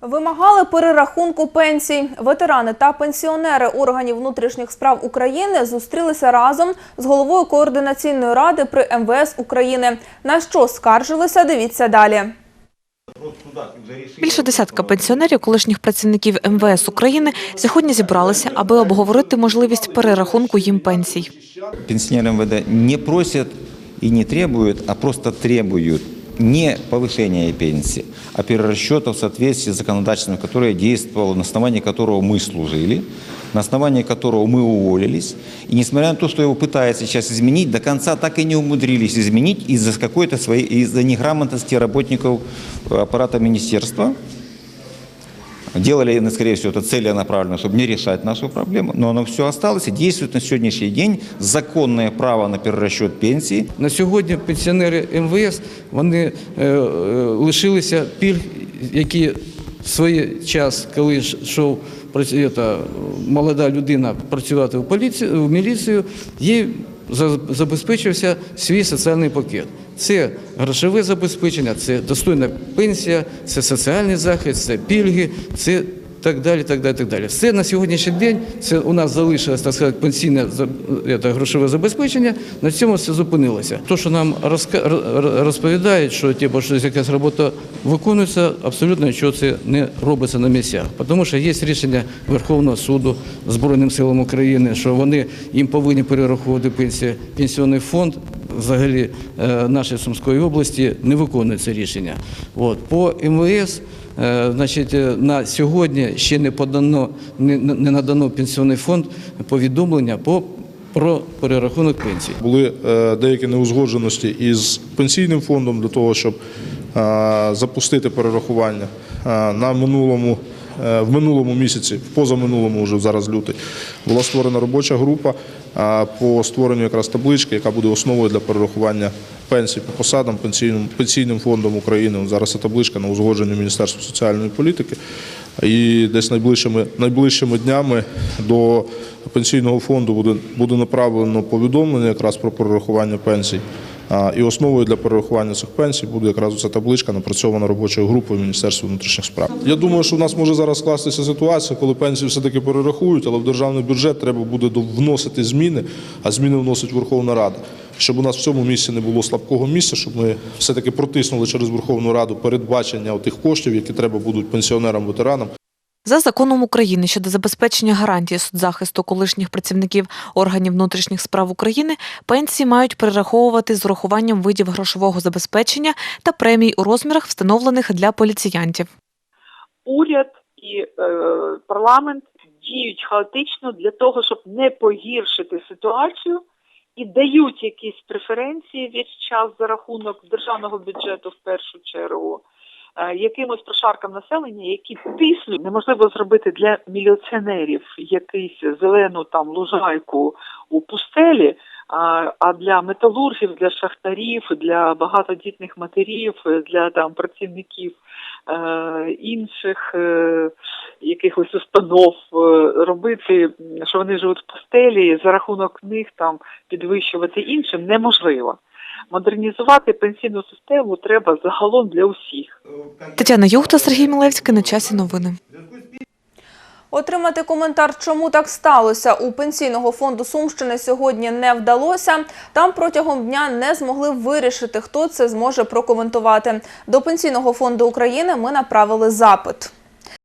Вимагали перерахунку пенсій. Ветерани та пенсіонери органів внутрішніх справ України зустрілися разом з головою координаційної ради при МВС України. На що скаржилися? Дивіться далі. Більше десятка пенсіонерів, колишніх працівників МВС України, сьогодні зібралися, аби обговорити можливість перерахунку їм пенсій. Пенсионеры МВД не просят и не требуют, а просто требуют не повышения пенсии, а перерасчета в соответствии с законодательством, которое действовало, на основании которого мы служили, на основании которого мы уволились. И несмотря на то, что его пытаются сейчас изменить, до конца так и не умудрились изменить из-за какой-то своей, из-за неграмотности работников э, аппарата министерства. Делали, скорее всего, это целенаправленно, чтобы не решать нашу проблему, но оно все осталось и действует на сегодняшний день законное право на перерасчет пенсии. На сьогодні пенсіонери МВС вони е, е, лишилися пільг, які свій час, коли йшов праці- молода людина працювати в поліцію, в міліцію, їй забезпечився свій соціальний пакет. Це грошове забезпечення, це достойна пенсія, це соціальний захист, це пільги, це так далі, так далі, так далі. Все на сьогоднішній день це у нас залишилось так сказати пенсійне за- е, грошове забезпечення. На цьому все зупинилося. То, що нам розповідають, що типу, що якась робота виконується, абсолютно нічого це не робиться на місцях. Тому що є рішення Верховного суду Збройним силам України, що вони їм повинні перераховувати пенсії. Пенсіонний фонд взагалі е, нашої Сумської області не виконує це рішення. От по МВС. Е, Значить, е, на сьогодні ще не подано, не, надано пенсійний фонд повідомлення по про перерахунок пенсій. Були деякі неузгодженості із пенсійним фондом для того, щоб запустити перерахування на минулому. В минулому місяці, в позаминулому, вже зараз лютий, була створена робоча група по створенню якраз таблички, яка буде основою для перерахування пенсій по посадам пенсійним, пенсійним фондом України. Зараз ця табличка на узгодженні Міністерства соціальної політики. І десь найближчими, найближчими днями до пенсійного фонду буде, буде направлено повідомлення якраз про перерахування пенсій. І основою для перерахування цих пенсій буде якраз ця табличка, напрацьована робочою групою Міністерства внутрішніх справ. Я думаю, що в нас може зараз скластися ситуація, коли пенсії все-таки перерахують, але в державний бюджет треба буде вносити зміни, а зміни вносить Верховна Рада. Щоб у нас в цьому місці не було слабкого місця, щоб ми все-таки протиснули через Верховну Раду передбачення тих коштів, які треба будуть пенсіонерам, ветеранам. За законом України щодо забезпечення гарантії соцзахисту колишніх працівників органів внутрішніх справ України, пенсії мають перераховувати з урахуванням видів грошового забезпечення та премій у розмірах, встановлених для поліціянтів. уряд і е, парламент діють хаотично для того, щоб не погіршити ситуацію і дають якісь преференції весь час за рахунок державного бюджету в першу чергу. Е, Якимось прошаркам населення, які тиснуть, неможливо зробити для міліціонерів якусь зелену там лужайку у пустелі, а, а для металургів, для шахтарів, для багатодітних матерів, для там працівників е, інших е, якихось установ е, робити, що вони живуть в пустелі, за рахунок них там підвищувати іншим неможливо. Модернізувати пенсійну систему треба загалом для усіх. Тетяна Юхта, Сергій Мілевський. На часі новини. Отримати коментар, чому так сталося у пенсійного фонду Сумщини сьогодні не вдалося. Там протягом дня не змогли вирішити, хто це зможе прокоментувати. До пенсійного фонду України ми направили запит.